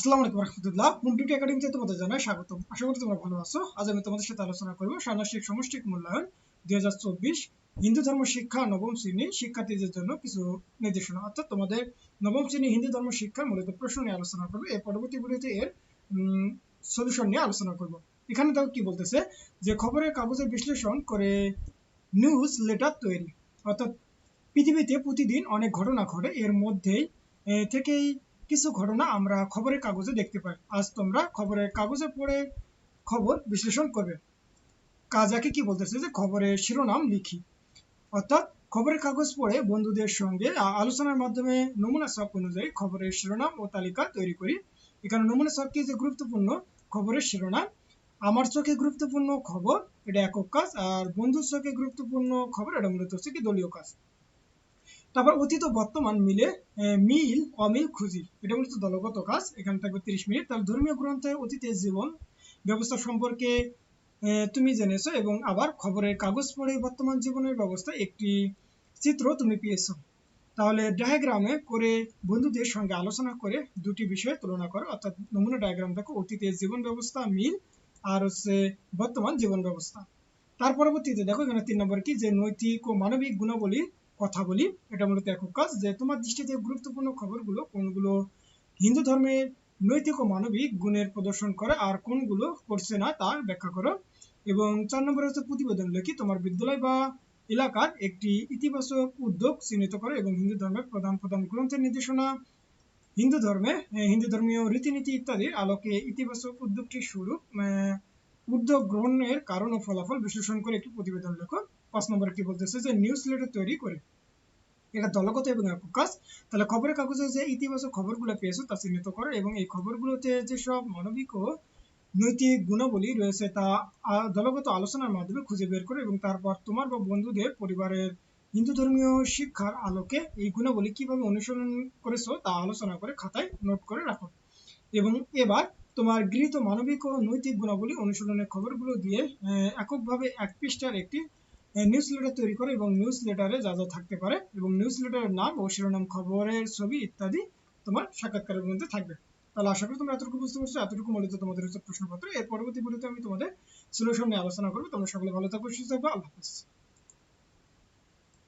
আসসালামু আলাইকুম রহমতুল্লাহ। মুমটিউটি একাডেমিতে তোমাদের জানাই স্বাগতম। আশা করি তোমরা ভালো আছো। আজ আমি তোমাদের সাথে আলোচনা করব ষান্মাসিক সমষ্টিক মূল্যায়ন দুই হাজার চব্বিশ হিন্দু ধর্ম শিক্ষা নবম শ্রেণি শিক্ষার্থীদের জন্য কিছু নির্দেশনা। অর্থাৎ তোমাদের নবম শ্রেণি হিন্দু ধর্ম শিক্ষা মূলত প্রশ্ন নিয়ে আলোচনা করবে। এর পরবর্তী ভিডিওতে এর সলিউশন নিয়ে আলোচনা করব। এখানে দেখো কি বলতেছে যে খবরের কাগজের বিশ্লেষণ করে নিউজ লেটার তৈরি। অর্থাৎ পৃথিবীতে প্রতিদিন অনেক ঘটনা ঘটে। এর মধ্যেই থেকেই কিছু ঘটনা আমরা খবরের কাগজে দেখতে পাই। আজ তোমরা খবরের কাগজে পড়ে খবর বিশ্লেষণ করবে। কাজাকে কি বলতেছে যে খবরের শিরোনাম লিখি। অর্থাৎ খবরের কাগজ পড়ে বন্ধুদের সঙ্গে আলোচনার মাধ্যমে নমুনা ছক অনুযায়ী খবরের শিরোনাম ও তালিকা তৈরি করি। এখানে নমুনা ছক কি যে গুরুত্বপূর্ণ? খবরের শিরোনাম। আমার চোখে গুরুত্বপূর্ণ খবর, এটা একক কাজ। আর বন্ধুর চোখে গুরুত্বপূর্ণ খবর, এটা মূলত হচ্ছে কি দলীয় কাজ। তারপর অতীত বর্তমান মিলে মিল, অমিল খুঁজি এটা মূলত দলগত কাজ, এখানে থাকবে তিরিশ মিনিট। তাহলে ধর্মীয় গ্রন্থে অতীতের জীবন, ব্যবস্থা সম্পর্কে তুমি জেনেছো এবং আবার খবরের কাগজ পড়ে বর্তমান জীবনের ব্যবস্থা, একটি চিত্র তুমি পেয়েছ। তাহলে ডায়াগ্রামে করে বন্ধুদের সঙ্গে আলোচনা করে দুটি বিষয়ে তুলনা করো। অর্থাৎ নমুনা ডায়াগ্রাম দেখো অতীতের জীবন ব্যবস্থা, মিল, আর হচ্ছে বর্তমান জীবন ব্যবস্থা। তার পরবর্তীতে দেখো এখানে তিন নম্বর কি? যে নৈতিক ও মানবিক গুণাবলী কথা বলি, এটা মূলত একক কাজ, যে তোমার দৃষ্টিতে গুরুত্বপূর্ণ খবরগুলো, কোনগুলো হিন্দু ধর্মের নৈতিক ও মানবিক গুণের প্রদর্শন করে আর কোনগুলো করছে না তা ব্যাখ্যা করো। এবং চার নম্বর হচ্ছে প্রতিবেদন লেখি, তোমার বিদ্যালয় বা এলাকার একটি ইতিবাচক উদ্যোগ চিহ্নিত করে এবং হিন্দু ধর্মের প্রধান প্রধান গ্রন্থের নির্দেশনা, হিন্দু ধর্মে হিন্দু ধর্মীয় রীতিনীতি ইত্যাদির আলোকে ইতিবাচক উদ্যোগটি শুরু উদ্যোগ গ্রহণের কারণ ও ফলাফল বিশ্লেষণ করে একটি প্রতিবেদন লেখো। পাঁচ নম্বরে কি বলতেছে যে নিউজ লেটার তৈরি করে। এটা দলগত এবং একক কাজ। তাহলে খবরের কাগজে যে ইতিবাচক খবরগুলো পেয়েছ তা চিহ্নিত করো এবং এই খবরগুলোতে যেসব মানবিক ও নৈতিক গুণাবলী রয়েছে তা দলগত আলোচনার মাধ্যমে খুঁজে বের করো এবং তারপর তোমার বা বন্ধুদের পরিবারের হিন্দু ধর্মীয় শিক্ষার আলোকে এই গুণাবলী কীভাবে অনুসরণ করেছ তা আলোচনা করে খাতায় নোট করে রাখো। এবং এবার তোমার গৃহীত মানবিক ও নৈতিক গুণাবলী অনুসরণের খবরগুলো দিয়ে এককভাবে এক পৃষ্ঠার একটি নিউজ লেটার তৈরি করে এবং নিউজ লেটারে যা যা থাকতে পারে এবং নিউজ লেটারের নাম ও শিরোনাম, খবরের ছবি ইত্যাদি তোমার সাক্ষাৎকারের মধ্যে থাকবে। তাহলে আশা করি তোমরা এতটুকু বুঝতে পারছ, এতটুকু মূলত তোমাদের হচ্ছে প্রশ্নপত্র। এর পরবর্তী ভিডিওতে আমি তোমাদের সলিউশন নিয়ে আলোচনা করব। তোমরা সকলে ভালো থাকব সুস্থ থাকব আল্লাহ হাফিজ।